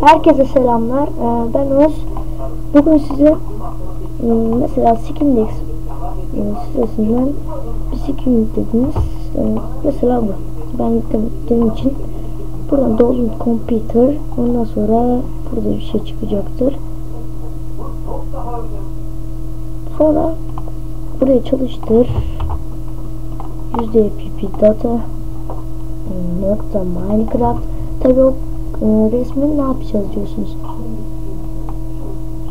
Herkese selamlar. Ee, Ben Oğuz. Bugün size e, mesela Skindex e, sitesinden bir skin yüklediniz. E, Mesela bu. Ben yüklemediğim için buradan download computer ondan sonra burada bir şey çıkacaktır. Sonra buraya çalıştır. %pp data nokta minecraft tabi o e, resmini ne yapacağız diyorsunuz.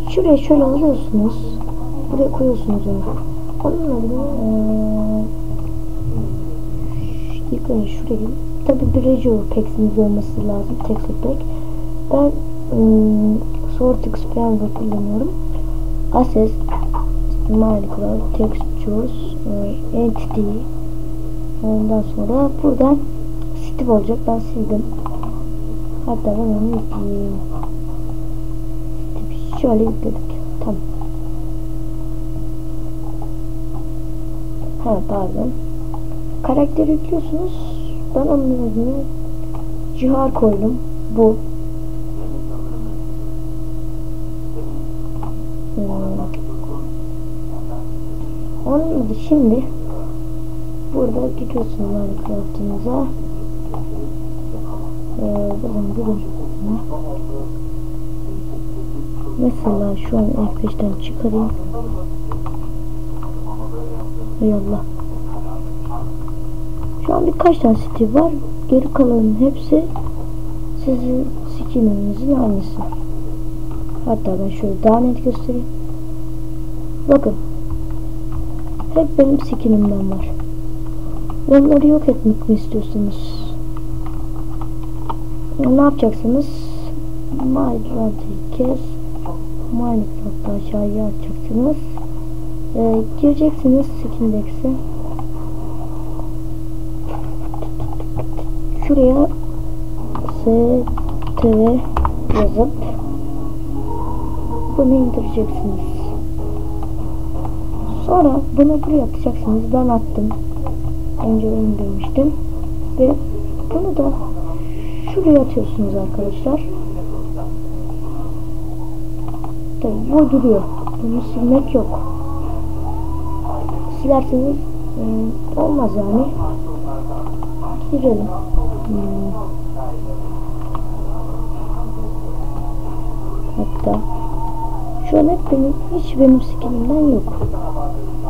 Şuraya şöyle alıyorsunuz. Buraya koyuyorsunuz onu. Onun adını e, şuraya tabi bir Reggio Packs'iniz olması lazım. Texture Pack. Ben e, Sortix Framework kullanıyorum. Access Minecraft Textures e, Entity Ondan sonra buradan Steve olacak. Ben sildim. Hatta ben onu yükleyeyim. Steve şöyle yükledik. Tamam. Ha pardon. Karakteri yüklüyorsunuz. Ben onun adını Cihar koydum. Bu. Hmm. Onun şimdi burada gidiyorsunuz Minecraft'ınıza ee, buradan buradan mesela şu an F5'ten çıkarayım. Ey Allah. Şu an birkaç tane Steve var. Geri kalanın hepsi sizin skininizin aynısı. Hatta ben şöyle daha net göstereyim. Bakın. Hep benim skinimden var onları yok etmek mi istiyorsunuz? Ne yapacaksınız? Minecraft'ı kes Minecraft'ı aşağıya atacaksınız. Ee, gireceksiniz skindex'e şuraya stv yazıp bunu indireceksiniz. Sonra bunu buraya atacaksınız. Ben attım önce indirmiştim ve bunu da şuraya atıyorsunuz arkadaşlar. Tabii bu duruyor. Bunu silmek yok. Silerseniz e, olmaz yani. Girelim. Hmm. Hatta şu an hep benim hiç benim skinimden yok.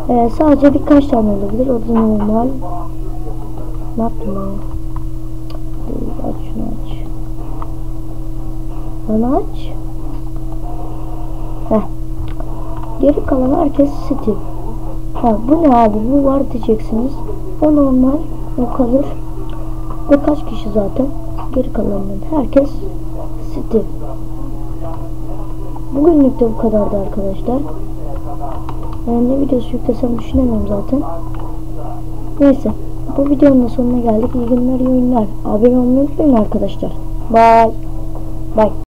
Ee, sadece birkaç tane olabilir. O da normal. Ne yaptım ben? aç şunu aç. Bana aç. Heh. Geri kalan herkes Steve. Ha bu ne abi bu var diyeceksiniz. O normal o kalır. Ve kaç kişi zaten. Geri kalanların herkes Steve. Bugünlük de bu kadardı arkadaşlar. Yani ne videosu yüklesem düşünemiyorum zaten. Neyse. Bu videonun sonuna geldik. İyi günler, iyi günler. Abone olmayı unutmayın arkadaşlar. Bye. Bye.